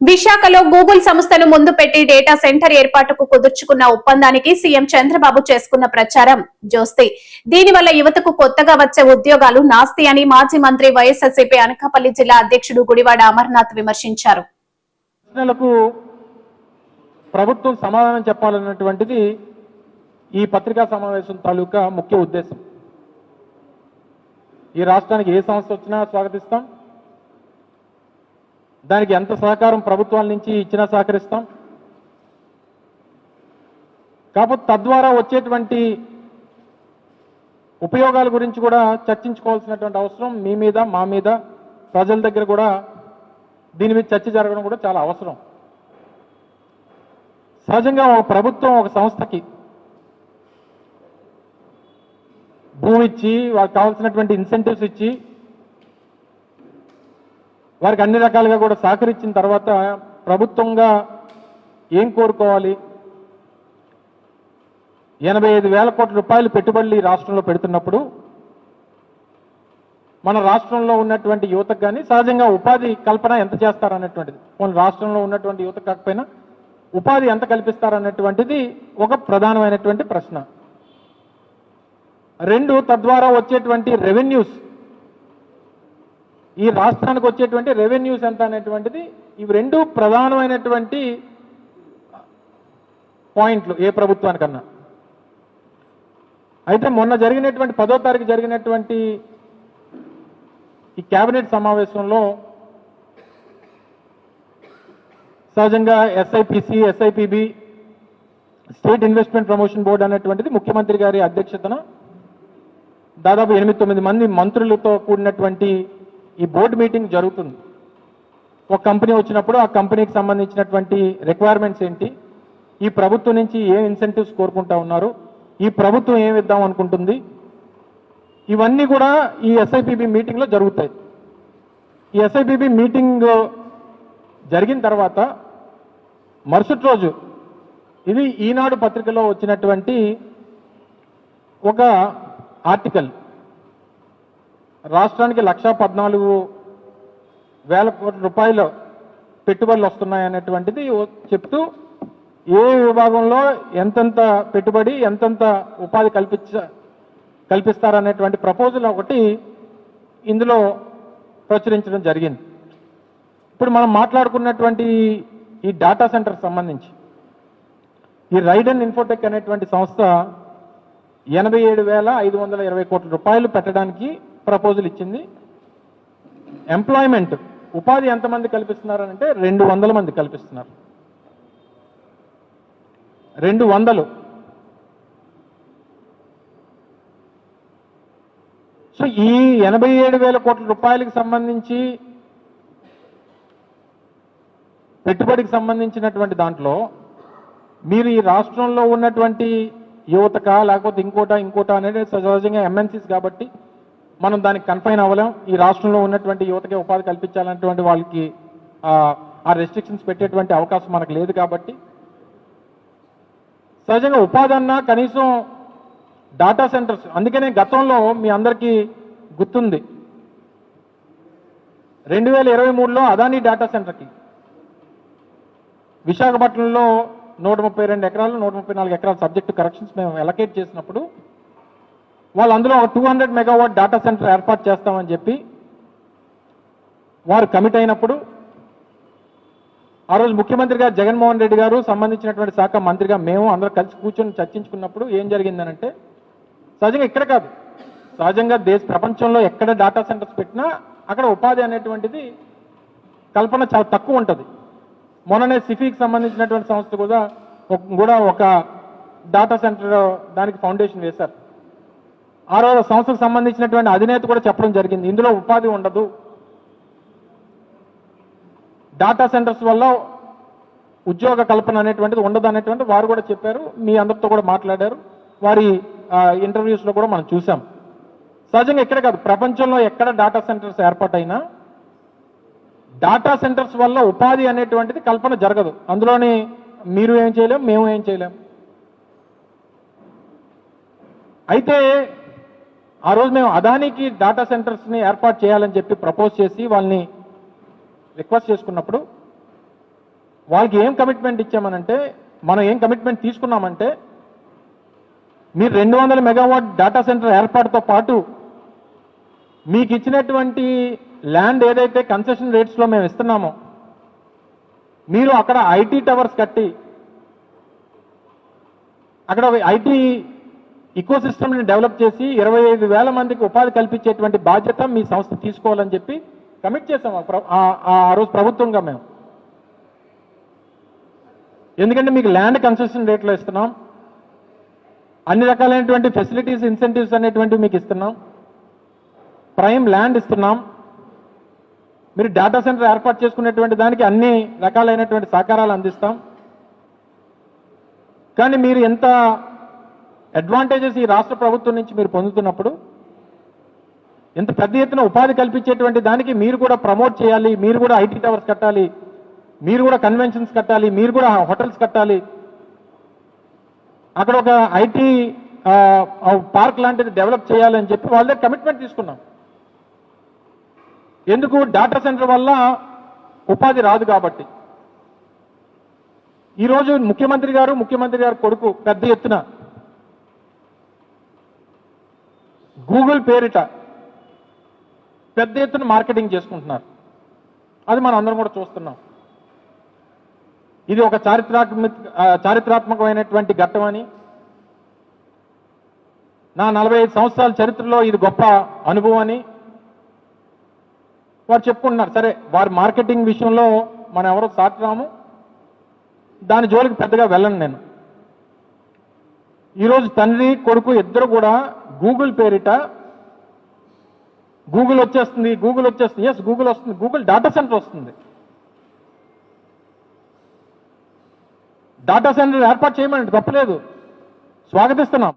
విశాఖలో గూగుల్ సంస్థను ముందు పెట్టి డేటా సెంటర్ ఏర్పాటుకు కుదుర్చుకున్న ఒప్పందానికి సీఎం చంద్రబాబు చేసుకున్న ప్రచారం జోస్తి. దీనివల్ల యువతకు కొత్తగా వచ్చే ఉద్యోగాలు నాస్తి అని మాజీ మంత్రి వైఎస్ఆర్సీపీ అనకాపల్లి జిల్లా అధ్యక్షుడు గుడివాడ అమర్నాథ్ విమర్శించారు. ప్రభుత్వం సమాధానం చెప్పాలన్నటువంటిది ఈ పత్రికా సమావేశం తాలూకా ముఖ్య ఉద్దేశం. ఈ రాష్ట్రానికి ఏ సంస్థ వచ్చినా స్వాగతిస్తాం. దానికి ఎంత సహకారం ప్రభుత్వాల నుంచి ఇచ్చినా సహకరిస్తాం. కాకపోతే తద్వారా వచ్చేటువంటి ఉపయోగాల గురించి కూడా చర్చించుకోవాల్సినటువంటి అవసరం మీ మీద మా మీద ప్రజల దగ్గర కూడా దీని మీద చర్చ జరగడం కూడా చాలా అవసరం. సహజంగా ఒక ప్రభుత్వం ఒక సంస్థకి భూమి ఇచ్చి వారికి కావాల్సినటువంటి ఇన్సెంటివ్స్ ఇచ్చి వారికి అన్ని రకాలుగా కూడా సహకరించిన తర్వాత ప్రభుత్వంగా ఏం కోరుకోవాలి? ఎనభై ఐదు వేల కోట్ల రూపాయలు పెట్టుబడులు ఈ రాష్ట్రంలో పెడుతున్నప్పుడు మన రాష్ట్రంలో ఉన్నటువంటి యువతకు కానీ సహజంగా ఉపాధి కల్పన ఎంత చేస్తారన్నటువంటిది. మన రాష్ట్రంలో ఉన్నటువంటి యువత కాకపోయినా ఉపాధి ఎంత కల్పిస్తారన్నటువంటిది ఒక ప్రధానమైనటువంటి ప్రశ్న. రెండు తద్వారా వచ్చేటువంటి రెవెన్యూస్ ఈ రాష్ట్రానికి వచ్చేటువంటి రెవెన్యూస్ ఎంత అనేటువంటిది ఇవి రెండు ప్రధానమైనటువంటి పాయింట్లు ఏ ప్రభుత్వానికన్నా. అయితే మొన్న జరిగినటువంటి పదో తారీఖు జరిగినటువంటి ఈ కేబినెట్ సమావేశంలో సహజంగా SIPC SIPB state investment promotion board అనేటువంటిది ముఖ్యమంత్రి గారి అధ్యక్షతన దాదాపు ఎనిమిది తొమ్మిది మంది మంత్రులతో కూడినటువంటి ఈ బోర్డు మీటింగ్ జరుగుతుంది. ఒక కంపెనీ వచ్చినప్పుడు ఆ కంపెనీకి సంబంధించినటువంటి రిక్వైర్మెంట్స్ ఏంటి? ఈ ప్రభుత్వం నుంచి ఏ ఇన్సెంటివ్స్ కోరుకుంటా ఉన్నారు? ఈ ప్రభుత్వం ఏమి ఇద్దాం అనుకుంటుంది? ఇవన్నీ కూడా ఈ ఎస్ఐపిబి మీటింగ్లో జరుగుతాయి. ఈ ఎస్ఐపిబి మీటింగ్ జరిగిన తర్వాత మరుసటి రోజు ఇది ఈనాడు పత్రికలో వచ్చినటువంటి ఒక ఆర్టికల్ రాష్ట్రానికి లక్షా పద్నాలుగు వేల కోట్ల రూపాయలు పెట్టుబడులు వస్తున్నాయి అనేటువంటిది చెప్తూ ఏ విభాగంలో ఎంతెంత పెట్టుబడి ఎంతెంత ఉపాధి కల్పించ కల్పిస్తారనేటువంటి ప్రపోజల్ ఒకటి ఇందులో ప్రచురించడం జరిగింది. ఇప్పుడు మనం మాట్లాడుకున్నటువంటి ఈ డాటా సెంటర్ సంబంధించి ఈ రైడ్ అండ్ ఇన్ఫోటెక్ అనేటువంటి సంస్థ ఎనభై ఏడు వేల ఐదు వందల ఇరవై కోట్ల రూపాయలు పెట్టడానికి ప్రపోజల్ ఇచ్చింది. ఎంప్లాయ్మెంట్ ఉపాధి ఎంతమంది కల్పిస్తున్నారనంటే రెండు వందల మంది కల్పిస్తున్నారు. రెండు వందలు. సో ఈ ఎనభై ఏడు వేల కోట్ల రూపాయలకు సంబంధించి పెట్టుబడికి సంబంధించినటువంటి దాంట్లో మీరు ఈ రాష్ట్రంలో ఉన్నటువంటి యువతక లేకపోతే ఇంకోట ఇంకోట అనేది సహజంగా ఎంఎన్సీస్ కాబట్టి మనం దానికి కన్ఫైన్ అవ్వలేం. ఈ రాష్ట్రంలో ఉన్నటువంటి యువతకి ఉపాధి కల్పించాలన్నటువంటి వాళ్ళకి ఆ, రెస్ట్రిక్షన్స్ పెట్టేటువంటి అవకాశం మనకు లేదు కాబట్టి సహజంగా ఉపాధి అన్నా కనీసం డాటా సెంటర్స్ అందుకనే గతంలో మీ అందరికీ గుర్తుంది. రెండు వేల ఇరవై మూడులో అదానీ డాటా సెంటర్కి విశాఖపట్నంలో నూట ముప్పై రెండు ఎకరాలు నూట ముప్పై నాలుగు ఎకరాల సబ్జెక్టు కరెక్షన్స్ మేము ఎలకేట్ చేసినప్పుడు వాళ్ళు అందులో two hundred megawatt data center ఏర్పాటు చేస్తామని చెప్పి వారు కమిట్ అయినప్పుడు ఆ రోజు ముఖ్యమంత్రి గారు జగన్మోహన్ రెడ్డి గారు సంబంధించినటువంటి శాఖ మంత్రిగా మేము అందరూ కలిసి కూర్చొని చర్చించుకున్నప్పుడు ఏం జరిగిందనంటే సహజంగా ఇక్కడ కాదు. సహజంగా దేశ ప్రపంచంలో ఎక్కడ డాటా సెంటర్స్ పెట్టినా అక్కడ ఉపాధి అనేటువంటిది కల్పన చాలా తక్కువ ఉంటుంది. మొన్ననే సిఫీకి సంబంధించినటువంటి సంస్థ కూడా కూడా ఒక డేటా సెంటర్ దానికి ఫౌండేషన్ వేశారు. ఆ రోజు సంస్థకు సంబంధించినటువంటి అధినేత కూడా చెప్పడం జరిగింది. ఇందులో ఉపాధి ఉండదు. డాటా సెంటర్స్ వల్ల ఉద్యోగ కల్పన అనేటువంటిది ఉండదు అనేటువంటి వారు కూడా చెప్పారు. మీ అందరితో కూడా మాట్లాడారు. వారి ఇంటర్వ్యూస్లో కూడా మనం చూసాం సహజంగా ఇక్కడ కాదు ప్రపంచంలో ఎక్కడ డాటా సెంటర్స్ ఏర్పాటైనా డాటా సెంటర్స్ వల్ల ఉపాధి అనేటువంటిది కల్పన జరగదు. అందులోని మీరు ఏం చేయలేం మేము ఏం చేయలేం. అయితే ఆ రోజు మేము అదానికి డాటా సెంటర్స్ని ఏర్పాటు చేయాలని చెప్పి ప్రపోజ్ చేసి వాళ్ళని రిక్వెస్ట్ చేసుకున్నప్పుడు వాళ్ళకి ఏం కమిట్మెంట్ ఇచ్చామనంటే మనం ఏం కమిట్మెంట్ తీసుకున్నామంటే మీరు రెండు వందల మెగావాట్ డేటా సెంటర్ ఏర్పాటుతో పాటు మీకు ఇచ్చినటువంటి ల్యాండ్ ఏదైతే కన్సెషన్ రేట్స్లో మేము ఇస్తున్నామో మీరు అక్కడ ఐటీ టవర్స్ కట్టి అక్కడ ఐటీ ఇకో సిస్టమ్ని డెవలప్ చేసి ఇరవై ఐదు వేల మందికి ఉపాధి కల్పించేటువంటి బాధ్యత మీ సంస్థ తీసుకోవాలని చెప్పి కమిట్ చేసాం ఆ ఆ- ఆ రోజు ప్రభుత్వంగా మేము. ఎందుకంటే మీకు ల్యాండ్ కన్సెషన్ రేట్లో ఇస్తున్నాం. అన్ని రకాలైనటువంటి ఫెసిలిటీస్ ఇన్సెంటివ్స్ అనేటువంటివి మీకు ఇస్తున్నాం. ప్రైమ్ ల్యాండ్ ఇస్తున్నాం. మీరు డేటా సెంటర్ ఏర్పాటు చేసుకునేటువంటి దానికి అన్ని రకాలైనటువంటి సహకారాలు అందిస్తాం. కానీ మీరు ఎంత అడ్వాంటేజెస్ ఈ రాష్ట్ర ప్రభుత్వం నుంచి మీరు పొందుతున్నప్పుడు ఇంత పెద్ద ఎత్తున ఉపాధి కల్పించేటువంటి దానికి మీరు కూడా ప్రమోట్ చేయాలి మీరు కూడా ఐటీ టవర్స్ కట్టాలి మీరు కూడా కన్వెన్షన్స్ కట్టాలి మీరు కూడా హోటల్స్ కట్టాలి. అక్కడ ఒక ఐటీ పార్క్ లాంటిది డెవలప్ చేయాలని చెప్పి వాళ్ళ దగ్గర కమిట్మెంట్ తీసుకున్నాం. ఎందుకు? డాటా సెంటర్ వల్ల ఉపాధి రాదు కాబట్టి. ఈరోజు ముఖ్యమంత్రి గారు ముఖ్యమంత్రి గారు కొడుకు పెద్ద ఎత్తున గూగుల్ పేరిట పెద్ద ఎత్తున మార్కెటింగ్ చేసుకుంటున్నారు. అది మనం అందరం కూడా చూస్తున్నాం. ఇది ఒక చారిత్రాత్మక చారిత్రాత్మకమైనటువంటి ఘట్టం అని. నా నలభై ఐదు సంవత్సరాల చరిత్రలో ఇది గొప్ప అనుభవం అని. వారు చెప్పుకుంటున్నారు సరే వారి మార్కెటింగ్ విషయంలో మనం ఎవరో సాటిరాము దాని జోలికి పెద్దగా వెళ్ళను నేను. ఈరోజు తండ్రి కొడుకు ఇద్దరు కూడా గూగుల్ పేరిట గూగుల్ వచ్చేస్తుంది గూగుల్ వచ్చేస్తుంది ఎస్ గూగుల్ వస్తుంది గూగుల్ డేటా సెంటర్ వస్తుంది. డేటా సెంటర్ ఏర్పాటు చేయమని తప్పలేదు. స్వాగతిస్తున్నాం.